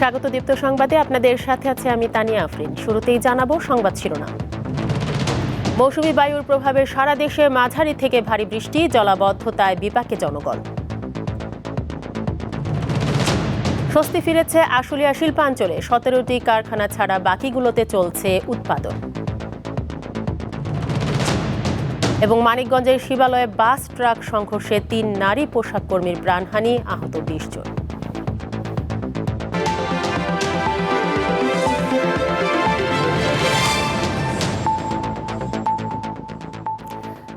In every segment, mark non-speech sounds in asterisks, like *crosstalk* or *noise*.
স্বাগত দীপ্ত সংবাদে। আপনাদের সাথে আছে আমি তানিয়া আফরিন। শুরুতেই জানাব সংবাদ শিরোনাম। মৌসুমী বায়ুর প্রভাবে সারা দেশে মাঝারি থেকে ভারী বৃষ্টি, জলাবদ্ধতায় বিপাকে জনগণ। স্বস্তি ফিরেছে আশুলিয়া শিল্পাঞ্চলে। সতেরোটি কারখানা ছাড়া বাকিগুলোতে চলছে উৎপাদন। এবং মানিকগঞ্জের শিবালয়ে বাস, ট্রাক সংঘর্ষে তিন নারী পোশাক কর্মীর প্রাণহানি, আহত বিশ জন।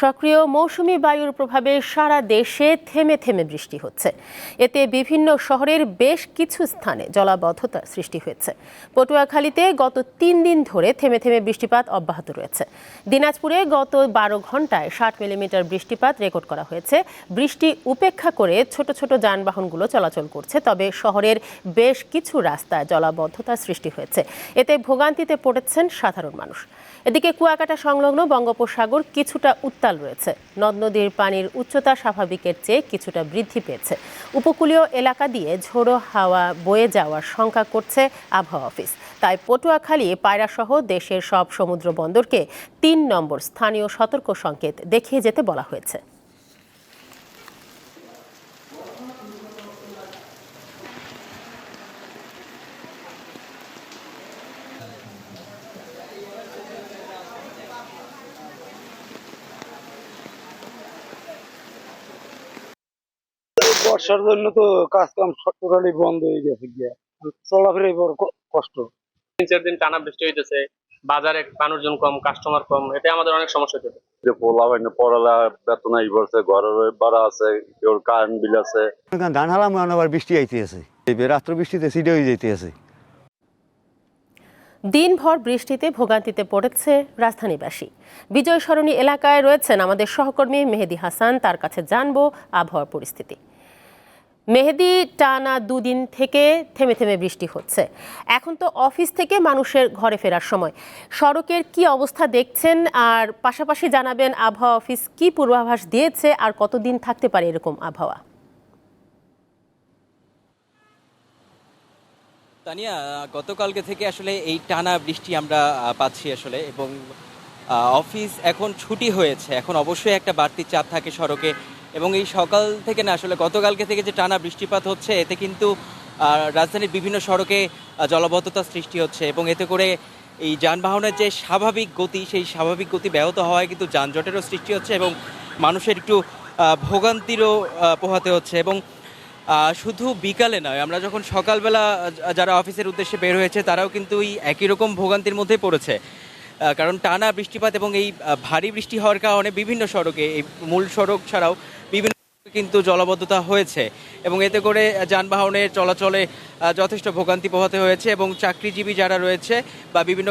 সক্রিয় মৌসুমি বায়ুর প্রভাবে সারা দেশে থেমে থেমে বৃষ্টি হচ্ছে। এতে বিভিন্ন শহরের বেশ কিছু স্থানে জলাবদ্ধতা সৃষ্টি হয়েছে। পটুয়াখালীতে গত তিন দিন ধরে থেমে থেমে বৃষ্টিপাত অব্যাহত রয়েছে। দিনাজপুরে গত বারো ঘন্টায় ষাট মিলিমিটার বৃষ্টিপাত রেকর্ড করা হয়েছে। বৃষ্টি উপেক্ষা করে ছোট ছোট যানবাহনগুলো চলাচল করছে, তবে শহরের বেশ কিছু রাস্তায় জলাবদ্ধতার সৃষ্টি হয়েছে। এতে ভোগান্তিতে পড়েছেন সাধারণ মানুষ। এদিকে কুয়াকাটা সংলগ্ন বঙ্গোপসাগর কিছুটা উত্তাল রয়েছে। নদ নদীর পানির উচ্চতা স্বাভাবিকের চেয়ে কিছুটা বৃদ্ধি পেয়েছে। উপকূলীয় এলাকা দিয়ে ঝোড়ো হাওয়া বয়ে যাওয়ার শঙ্কা করছে আবহাওয়া অফিস। তাই পটুয়াখালী, পায়রাসহ দেশের সব সমুদ্র বন্দরকে তিন নম্বর স্থানীয় সতর্ক সংকেত দেখিয়ে যেতে বলা হয়েছে। বর্ষার জন্য তো কাজ কাম টোটালি বন্ধ হয়ে গেছে গিয়া। চলাফেরাই বড় কষ্ট। তিন চার দিন টানা বৃষ্টি হইতেছে বাজারে মানুষজন কম কাস্টমার কম এতে আমাদের অনেক সমস্যা হচ্ছে যে পোলা বাইনে পড়ালা বেতন আই পড়ছে ঘরের ভাড়া আছে কেউ কারেন্ট বিল আছে। ধান হালাম আবার বৃষ্টি আইতে রাত্র বৃষ্টিতে সিডে হয়ে যাইতে দিনভর বৃষ্টিতে ভোগান্তিতে পড়েছে রাজধানীবাসী। বিজয় সরণী এলাকায় রয়েছেন আমাদের সহকর্মী মেহেদি হাসান তার কাছে জানব আবহাওয়ার পরিস্থিতি। মেহেদি টানা দুদিন থেকে থেমে থেমে বৃষ্টি হচ্ছে। এখন তো অফিস থেকে মানুষের ঘরে ফেরার সময়। সড়কের কি অবস্থা দেখছেন? আর পাশাপাশি জানাবেন, আবহাওয়া অফিস কি পূর্বাভাস দিয়েছে? আর কতদিন থাকতে পারে এরকম আবহাওয়া? তানিয়া, গতকালকে থেকে আসলে এই টানা বৃষ্টি আমরা পাচ্ছি আসলে এবং অফিস এখন ছুটি হয়েছে। এখন অবশ্যই একটা বাড়তি চাপ থাকে সড়কে। এবং এই সকাল থেকে না, আসলে গতকালকে থেকে যে টানা বৃষ্টিপাত হচ্ছে, এতে কিন্তু রাজধানীর বিভিন্ন সড়কে জলাবদ্ধতা সৃষ্টি হচ্ছে এবং এতে করে এই যানবাহনের যে স্বাভাবিক গতি, সেই স্বাভাবিক গতি ব্যাহত হওয়ায় কিন্তু যানজটেরও সৃষ্টি হচ্ছে এবং মানুষের একটু ভোগান্তিরও পোহাতে হচ্ছে এবং শুধু বিকালে নয়, আমরা যখন সকালবেলা যারা অফিসের উদ্দেশ্যে বের হয়েছে, তারাও কিন্তু এই একই রকম ভোগান্তির মধ্যে পড়েছে। কারণ টানা বৃষ্টিপাত এবং এই ভারী বৃষ্টি হওয়ার কারণে বিভিন্ন সড়কে, এই মূল সড়ক ছাড়াও বিভিন্ন কিন্তু জলাবদ্ধতা হয়েছে এবং এতে করে যানবাহনের চলাচলে যথেষ্ট ভোগান্তি পোহাতে হয়েছে এবং চাকরিজীবী যারা রয়েছে বা বিভিন্ন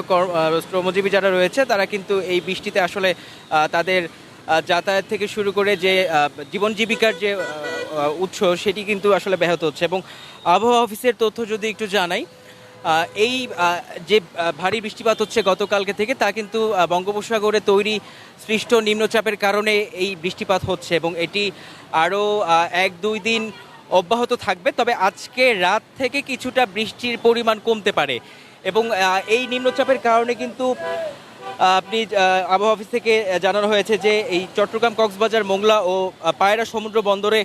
শ্রমজীবী যারা রয়েছে, তারা কিন্তু এই বৃষ্টিতে আসলে তাদের যাতায়াত থেকে শুরু করে যে জীবন জীবিকার যে উৎস সেটি কিন্তু আসলে ব্যাহত হচ্ছে এবং আবহাওয়া অফিসের তথ্য যদি একটু জানাই এই যে ভারী বৃষ্টিপাত হচ্ছে গতকালকে থেকে, তা কিন্তু বঙ্গোপসাগরে তৈরি সৃষ্ট নিম্নচাপের কারণে এই বৃষ্টিপাত হচ্ছে এবং এটি আরও এক, দুই দিন অব্যাহত থাকবে। তবে আজকে রাত থেকে কিছুটা বৃষ্টির পরিমাণ কমতে পারে এবং এই নিম্নচাপের কারণে কিন্তু আপনি আবহাওয়া অফিস থেকে জানানো হয়েছে যে এই চট্টগ্রাম কক্সবাজার, মোংলা ও পায়রা সমুদ্র বন্দরে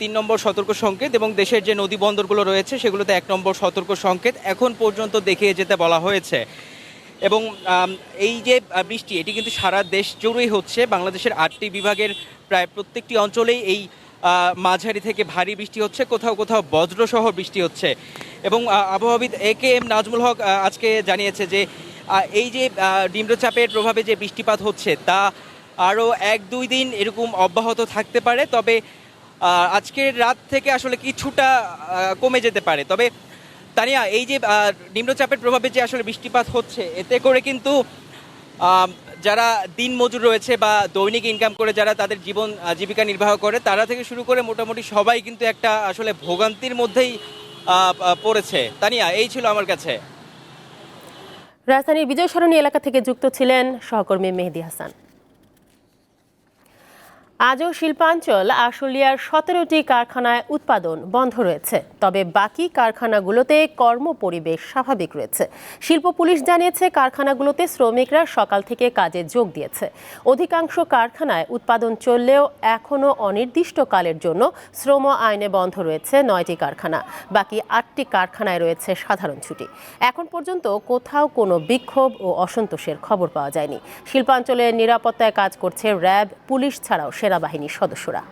তিন নম্বর সতর্ক সংকেত এবং দেশের যে নদী বন্দরগুলো রয়েছে সেগুলোতে এক নম্বর সতর্ক সংকেত এখন পর্যন্ত দেখিয়ে যেতে বলা হয়েছে। এবং এই যে বৃষ্টি, এটি কিন্তু সারা দেশ জুড়েই হচ্ছে। বাংলাদেশের আটটি বিভাগের প্রায় প্রত্যেকটি অঞ্চলেই এই মাঝারি থেকে ভারী বৃষ্টি হচ্ছে। কোথাও কোথাও বজ্রসহ বৃষ্টি হচ্ছে। এবং আবহাওয়াবিদ এ কে এম নাজমুল হক আজকে জানিয়েছে যে এই যে নিম্নচাপের প্রভাবে যে বৃষ্টিপাত হচ্ছে, তা আরও এক দুই দিন এরকম অব্যাহত থাকতে পারে। তবে আজকের রাত থেকে আসলে কিছুটা কমে যেতে পারে। তবে, তানিয়া, এই যে নিম্নচাপের প্রভাবে যে আসলে বৃষ্টিপাত হচ্ছে, এতে করে কিন্তু যারা দিন মজুর রয়েছে বা দৈনিক ইনকাম করে যারা তাদের জীবন জীবিকা নির্বাহ করে, তারা থেকে শুরু করে মোটামুটি সবাই কিন্তু একটা আসলে ভোগান্তির মধ্যেই পড়েছে। তানিয়া, এই ছিল আমার কাছে। রাজধানীর বিজয় সরণী এলাকা থেকে যুক্ত ছিলেন সহকর্মী মেহেদি হাসান। আজও শিল্পাঞ্চল আশুলিয়ার সতেরোটি কারখানায় উৎপাদন বন্ধ রয়েছে। তবে বাকি কারখানাগুলোতে কর্ম পরিবেশ স্বাভাবিক রয়েছে। শিল্প পুলিশ জানিয়েছে, কারখানাগুলোতে শ্রমিকরা সকাল থেকে কাজে যোগ দিয়েছে। অধিকাংশ কারখানায় উৎপাদন চললেও এখনও অনির্দিষ্টকালের জন্য শ্রম আইনে বন্ধ রয়েছে নয়টি কারখানা। বাকি আটটি কারখানায় রয়েছে সাধারণ ছুটি। এখন পর্যন্ত কোথাও কোনো বিক্ষোভ ও অসন্তোষের খবর পাওয়া যায়নি। শিল্পাঞ্চলের নিরাপত্তায় কাজ করছে র্যাব, পুলিশ ছাড়াও সেনাবাহিনীর সদস্যরা।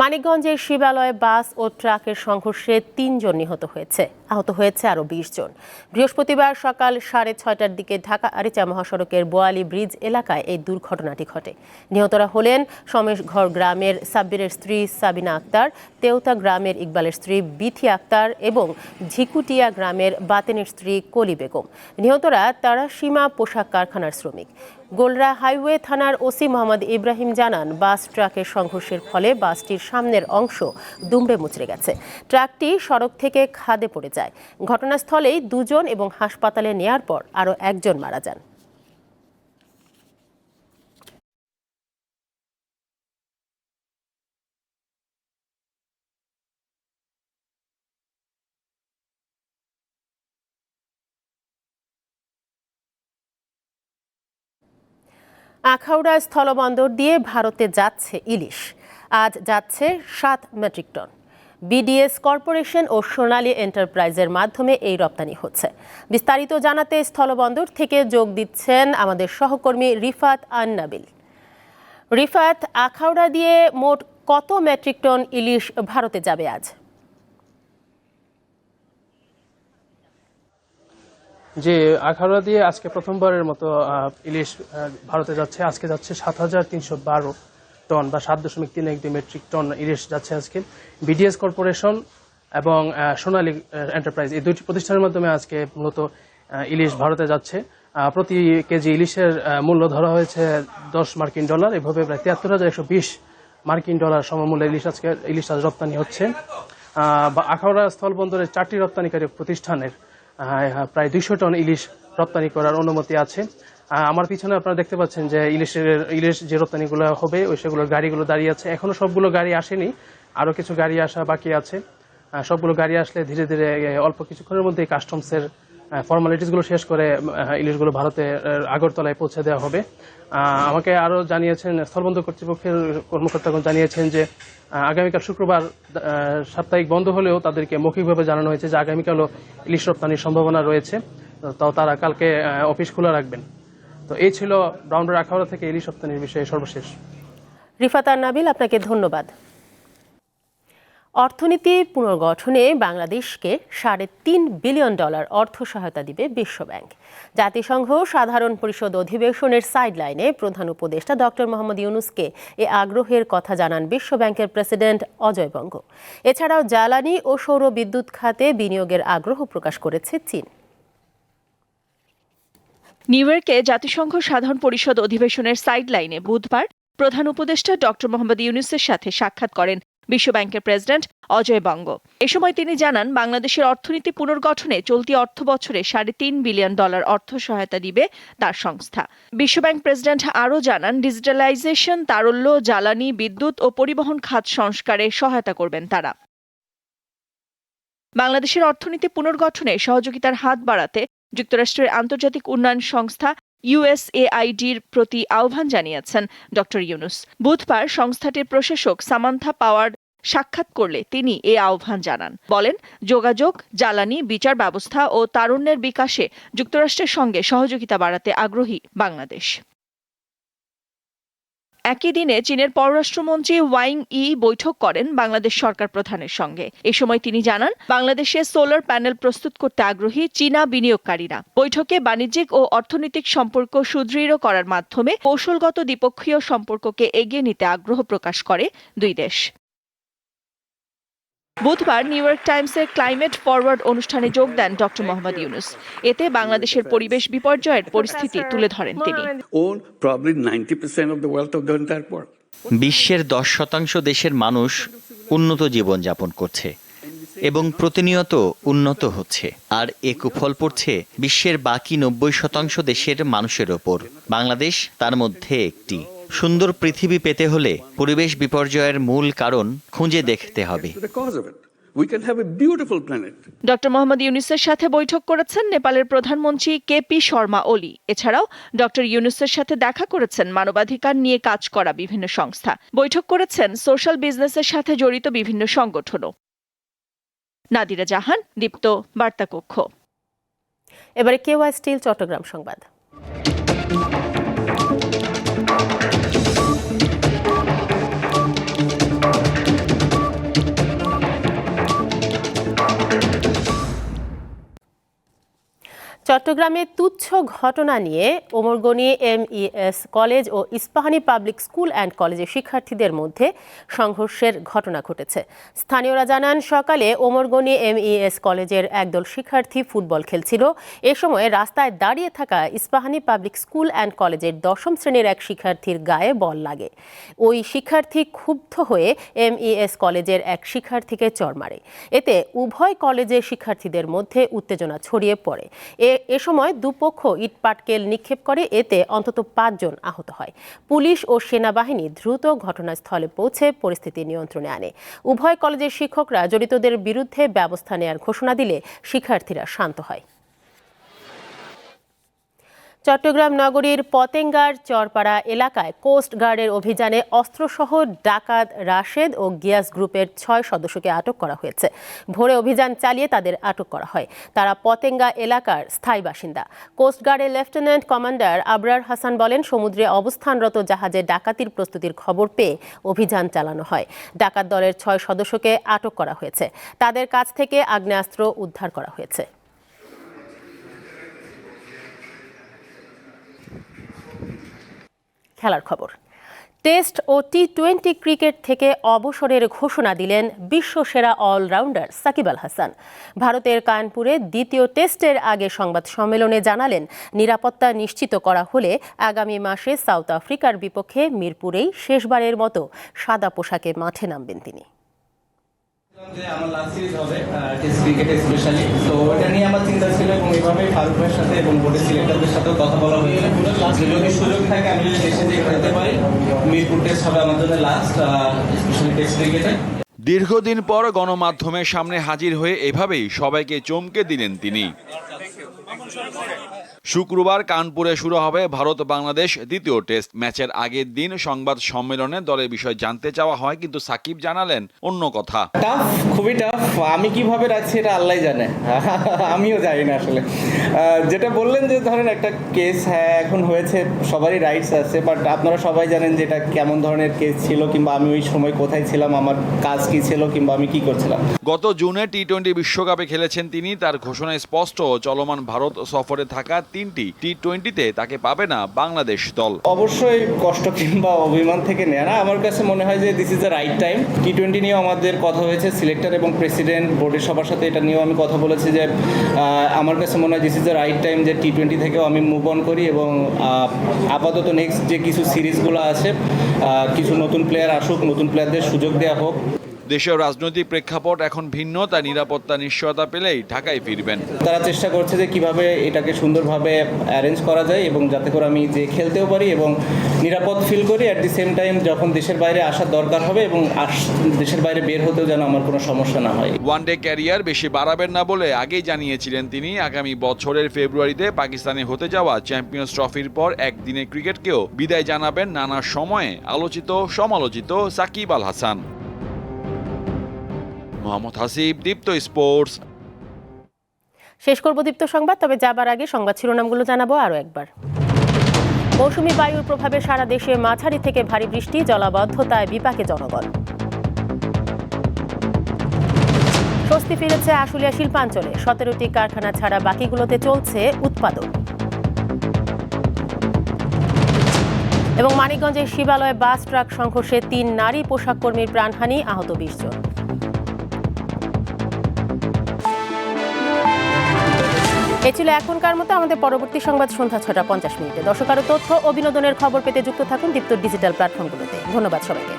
মানিকগঞ্জের শিবালয়ে বাস ও ট্রাকের সংঘর্ষে তিনজন নিহত হয়েছে। আহত হয়েছে আরও বিশ জন। বৃহস্পতিবার সকাল সাড়ে ছয়টার দিকে ঢাকা আরিচা মহাসড়কের বোয়ালি ব্রিজ এলাকায় এই দুর্ঘটনাটি ঘটে। নিহতরা হলেন সমেশঘর গ্রামের সাব্বিরের স্ত্রী সাবিনা আক্তার তেওতা গ্রামের ইকবালের স্ত্রী বিথি আক্তার এবং ঝিকুটিয়া গ্রামের বাতেনের স্ত্রী কলি বেগম। নিহতরা তারা সীমা পোশাক কারখানার শ্রমিক। গোলরা হাইওয়ে থানার ওসি মোহাম্মদ ইব্রাহিম জানান, বাস ট্রাকের সংঘর্ষের ফলে বাসটির সামনের অংশ দুমড়ে মুচড়ে গেছে। ট্রাকটি সড়ক থেকে খাদে পড়ে যায়। ঘটনাস্থলেই দুজন এবং হাসপাতালে নেয়ার পর আরও একজন মারা যান। আখাউড়া স্থলবন্দর দিয়ে ভারতে যাচ্ছে ইলিশ। আজ যাচ্ছে সাত মেট্রিক টন। বিডিএস কর্পোরেশন ও সোনালী এন্টারপ্রাইজের মাধ্যমে এই রপ্তানি হচ্ছে। বিস্তারিত জানাতে স্থলবন্দর থেকে যোগ দিচ্ছেন আমাদের সহকর্মী রিফাত আন্নাবিল। রিফাত, আখাউড়া দিয়ে মোট কত মেট্রিক টন ইলিশ ভারতে যাবে আজ? যে আখাউড়া দিয়ে আজকে প্রথমবারের মতো ইলিশ ভারতে যাচ্ছে। আজকে যাচ্ছে সাত হাজার তিনশো বারো টন বা সাত দশমিক তিন এক দুই মেট্রিক টন ইলিশ যাচ্ছে আজকে। বিডিএস কর্পোরেশন এবং সোনালী এন্টারপ্রাইজ এই দুটি প্রতিষ্ঠানের মাধ্যমে আজকে মূলত ইলিশ ভারতে যাচ্ছে। প্রতি কেজি ইলিশের মূল্য ধরা হয়েছে দশ মার্কিন ডলার। এভাবে প্রায় তিয়াত্তর হাজার একশো বিশ মার্কিন ডলার সমমূল্যে ইলিশ আজকে, ইলিশ আজ রপ্তানি হচ্ছে। আখাউড়া স্থলবন্দরের চারটি রপ্তানিকারী প্রতিষ্ঠানের প্রায় দুইশো টন ইলিশ রপ্তানি করার অনুমতি আছে। আমার পিছনে আপনারা দেখতে পাচ্ছেন যে ইলিশের, ইলিশ যে রপ্তানিগুলো হবে, ওই সেগুলোর গাড়িগুলো দাঁড়িয়ে আছে। এখনও সবগুলো গাড়ি আসেনি, আরও কিছু গাড়ি আসা বাকি আছে। সবগুলো গাড়ি আসলে ধীরে ধীরে অল্প কিছুক্ষণের মধ্যেই কাস্টমসের ফর্মালিটিসগুলো শেষ করে ইলিশগুলো ভারতে আগরতলায় পৌঁছে দেওয়া হবে। আমাকে আরও জানিয়েছেন স্থলবন্দর কর্তৃপক্ষের কর্মকর্তাগণ জানিয়েছেন যে আগামীকাল শুক্রবার সাপ্তাহিক বন্ধ হলেও তাদেরকে মৌখিকভাবে জানানো হয়েছে যে আগামীকালও ইলিশ রপ্তানির সম্ভাবনা রয়েছে। তাও তারা কালকে অফিস খোলা রাখবেন। তো এই ছিল ব্রাউন্ডার আখাউড়া থেকে ইলিশ রপ্তানির বিষয়ে সর্বশেষ। রিফাত আর নাবিল, আপনাকে ধন্যবাদ। অর্থনীতি পুনর্গঠনে বাংলাদেশকে সাড়ে তিন বিলিয়ন ডলার অর্থ সহায়তা দিবে বিশ্বব্যাংক। জাতিসংঘ সাধারণ পরিষদ অধিবেশনের সাইডলাইনে প্রধান উপদেষ্টা ডক্টর মোহাম্মদ ইউনুসকে এ আগ্রহের কথা জানান বিশ্বব্যাংকের প্রেসিডেন্ট অজয় বঙ্গ। এছাড়াও জ্বালানি ও সৌর বিদ্যুৎ খাতে বিনিয়োগের আগ্রহ প্রকাশ করেছে চীন। নিউ ইয়র্কে জাতিসংঘ সাধারণ পরিষদ অধিবেশনের সাইডলাইনে বুধবার প্রধান উপদেষ্টা ডক্টর মোহাম্মদ ইউনুসের সাথে সাক্ষাৎ করেন বিশ্বব্যাংকের প্রেসিডেন্ট অজয় বঙ্গ। এ সময় তিনি জানান, বাংলাদেশের অর্থনীতি পুনর্গঠনে চলতি অর্থ বছরে সাড়ে তিন বিলিয়ন ডলার অর্থ সহায়তা দিবে তার সংস্থা। বিশ্বব্যাংক প্রেসিডেন্ট আরও জানান, ডিজিটালাইজেশন, তারল্য, জ্বালানি, বিদ্যুৎ ও পরিবহন খাত সংস্কারে সহায়তা করবেন তারা। বাংলাদেশের অর্থনীতি পুনর্গঠনে সহযোগিতার হাত বাড়াতে যুক্তরাষ্ট্রের আন্তর্জাতিক উন্নয়ন সংস্থা ইউএসএআইডির প্রতি আহ্বান জানিয়েছেন ড ইউনুস। বুধবার সংস্থাটির প্রশাসক সামান্থা পাওয়ার সাক্ষাৎ করলে তিনি এ আহ্বান জানান। বলেন, যোগাযোগ, জ্বালানি, বিচার ব্যবস্থা ও তারুণ্যের বিকাশে যুক্তরাষ্ট্রের সঙ্গে সহযোগিতা বাড়াতে আগ্রহী বাংলাদেশ। একই দিনে চীনের পররাষ্ট্রমন্ত্রী ওয়াইং ই বৈঠক করেন বাংলাদেশ সরকার প্রধানের সঙ্গে। এ সময় তিনি জানান, বাংলাদেশে সোলার প্যানেল প্রস্তুত করতে আগ্রহী চীনা বিনিয়োগকারীরা। বৈঠকে বাণিজ্যিক ও অর্থনৈতিক সম্পর্ক সুদৃঢ় করার মাধ্যমে কৌশলগত দ্বিপক্ষীয় সম্পর্ককে এগিয়ে নিতে আগ্রহ প্রকাশ করে দুই দেশ। বুধবার নিউ ইয়র্ক টাইমসের ক্লাইমেট ফরওয়ার্ড অনুষ্ঠানে যোগ দেন ডক্টর মোহাম্মদ ইউনুস। এতে বাংলাদেশের পরিবেশ বিপর্যয়ের পরিস্থিতি তুলে ধরেন তিনি। Own probably 90% of the wealth of the entire world. বিশ্বের দশ শতাংশ দেশের মানুষ উন্নত জীবনযাপন করছে এবং প্রতিনিয়ত উন্নত হচ্ছে। আর এ কুফল পড়ছে বিশ্বের বাকি নব্বই শতাংশ দেশের মানুষের ওপর। বাংলাদেশ তার মধ্যে একটি। সুন্দর পৃথিবী পেতে হলে পরিবেশ বিপর্যয়ের মূল কারণ খুঁজে দেখতে হবে. ডক্টর মোহাম্মদ ইউনুসের সাথে বৈঠক করেছেন নেপালের প্রধানমন্ত্রী কেপি শর্মা ওলি। এছাড়াও ডক্টর ইউনুসের সাথে দেখা করেছেন মানবাধিকার নিয়ে কাজ করা বিভিন্ন সংস্থা। বৈঠক করেছেন সোশ্যাল বিজনেসের সাথে জড়িত বিভিন্ন সংগঠনও। নাদিরা জাহান দীপ্ত বার্তা কক্ষ এবারে কেওয়াই স্টিল চট্টগ্রাম সংবাদ। চট্টগ্রামে তুচ্ছ ঘটনা নিয়ে ওমরগনি এম এমইএস কলেজ ও ইস্পাহানি পাবলিক স্কুল অ্যান্ড কলেজের শিক্ষার্থীদের মধ্যে সংঘর্ষের ঘটনা ঘটেছে। স্থানীয়রা জানান, সকালে ওমরগনি এম এমইএস কলেজের একদল শিক্ষার্থী ফুটবল খেলছিল। এ সময় রাস্তায় দাঁড়িয়ে থাকা ইস্পাহানি পাবলিক স্কুল অ্যান্ড কলেজের দশম শ্রেণির এক শিক্ষার্থীর গায়ে বল লাগে। ওই শিক্ষার্থী ক্ষুব্ধ হয়ে এম এমইএস কলেজের এক শিক্ষার্থীকে চড় মারে। এতে উভয় কলেজের শিক্ষার্থীদের মধ্যে উত্তেজনা ছড়িয়ে পড়ে। এ এ সময় দুপক্ষ ইটপাটকেল নিক্ষেপ করে, এতে অন্তত পাঁচজন আহত হয়। পুলিশ ও সেনাবাহিনী দ্রুত ঘটনাস্থলে পৌঁছে পরিস্থিতি নিয়ন্ত্রণে আনে। উভয় কলেজের শিক্ষকরা জড়িতদের বিরুদ্ধে ব্যবস্থা নেয়ার ঘোষণা দিলে শিক্ষার্থীরা শান্ত হয়। চট্টগ্রাম নগরীর পতেঙ্গার চরপাড়া এলাকায় কোস্ট গার্ডের অভিযানে অস্ত্রসহ ডাকাত রাশেদ ও গিয়াস গ্রুপের ছয় সদস্যকে আটক করা হয়েছে। ভোরে অভিযান চালিয়ে তাদের আটক করা হয়। তারা পতেঙ্গা এলাকার স্থায়ী বাসিন্দা। কোস্ট গার্ডের লেফটেন্যান্ট কমান্ডার আবরার হাসান বলেন, সমুদ্রে অবস্থানরত জাহাজে ডাকাতির প্রস্তুতির খবর পেয়ে অভিযান চালানো হয়। ডাকাত দলের ছয় সদস্যকে আটক করা হয়েছে। তাদের কাছ থেকে আগ্নেয়াস্ত্র উদ্ধার করা হয়েছে। খেলার খবর। টেস্ট ও টি টোয়েন্টি ক্রিকেট থেকে অবসরের ঘোষণা দিলেন বিশ্ব সেরা অলরাউন্ডার সাকিব আল হাসান। ভারতের কানপুরে দ্বিতীয় টেস্টের আগে সংবাদ সম্মেলনে জানালেন, নিরাপত্তা নিশ্চিত করা হলে আগামী মাসে সাউথ আফ্রিকার বিপক্ষে মিরপুরেই শেষবারের মতো সাদা পোশাকে মাঠে নামবেন তিনি। দীর্ঘদিন পর গণমাধ্যমের সামনে হাজির হয়ে এভাবেই সবাইকে চমকে দিলেন তিনি। শুক্রবার কানপুরে শুরু হবে ভারত বাংলাদেশ দ্বিতীয় টেস্ট ম্যাচের আগের দিন সংবাদ সম্মেলনে দলের বিষয় জানতে চাওয়া হয় কিন্তু সাকিব জানালেন অন্য কথা। টাফ খুবই টাফ আমি কীভাবে রাখছি এটা আল্লাহ জানে। *laughs* আমিও জানি না আসলে। যেটা বললেন যে ধরেন একটা কেস হ্যাঁ এখন হয়েছে সবারই রাইটস আছে বাট আপনারা সবাই জানেন যে এটা কেমন ধরনের কেস ছিল কিংবা আমি ওই সময় কোথায় ছিলাম আমার কাজ কি ছিল কিংবা আমি কি করছিলাম। গত জুনে টি টোয়েন্টি বিশ্বকাপে খেলেছেন তিনি তার ঘোষণায় স্পষ্ট চলমান ভারত সফরে থাকা তিনটি টি টোয়েন্টিতে তাকে পাবে না বাংলাদেশ দল। অবশ্যই কষ্ট কিংবা অভিমান থেকে নেয় না আমার কাছে মনে হয় যে this is the right time T twenty নিয়েও আমাদের কথা হয়েছে সিলেক্টর এবং প্রেসিডেন্ট বোর্ডের সবার সাথে এটা নিয়েও আমি কথা বলেছি যে আমার কাছে মনে হয় this is the right time যে টি টোয়েন্টি থেকেও আমি মুভ অন করি এবং আপাতত নেক্সট যে কিছু সিরিজগুলো আছে কিছু নতুন প্লেয়ার আসুক, নতুন প্লেয়ারদের সুযোগ দেওয়া হোক দেশের রাজনৈতিক প্রেক্ষাপট এখন ভিন্ন তাই নিরাপত্তা নিশ্চয়তা পেলেই ঢাকায় ফিরবেন। তারা চেষ্টা করছে যে কীভাবে এটাকে সুন্দরভাবে অ্যারেঞ্জ করা যায় এবং যাতে করে আমি যে খেলতেও পারি এবং নিরাপদ ফিল করি অ্যাট দি সেম টাইম যখন দেশের বাইরে আসার দরকার হবে এবং দেশের বাইরে বের হতেও যেন আমার কোনো সমস্যা না হয়। ওয়ান ডে ক্যারিয়ার বেশি বাড়াবেন না বলে আগেই জানিয়েছিলেন তিনি আগামী বছরের ফেব্রুয়ারিতে পাকিস্তানে হতে যাওয়া চ্যাম্পিয়ন্স ট্রফির পর একদিনের ক্রিকেটকেও বিদায় জানাবেন নানা সময়ে আলোচিত সমালোচিত সাকিব আল হাসান। মোহাম্মদ হাসিব, দীপ্ত স্পোর্টস। শেষ করব দীপ্ত সংবাদ, তবে যাবার আগে সংবাদ শিরোনামগুলো জানাব আরও একবার। মৌসুমী বায়ুর প্রভাবে সারা দেশে মাঝারি থেকে ভারী বৃষ্টি, জলাবদ্ধতায় বিপাকে জনগণ। স্বস্তি ফিরেছে আশুলিয়া শিল্পাঞ্চলে, সতেরোটি কারখানা ছাড়া বাকিগুলোতে চলছে উৎপাদন। এবং মানিকগঞ্জের শিবালয়ে বাস, ট্রাক সংঘর্ষে তিন নারী পোশাক কর্মীর প্রাণহানি, আহত বিশ জন। এ ছিল এখনকার মতো, আমাদের পরবর্তী সংবাদ সন্ধ্যা ছটা পঞ্চাশ মিনিটে। দর্শক আরও তথ্য ও বিনোদনের খবর পেতে যুক্ত থাকুন দীপ্ত ডিজিটাল প্ল্যাটফর্মগুলোতে। ধন্যবাদ সবাইকে।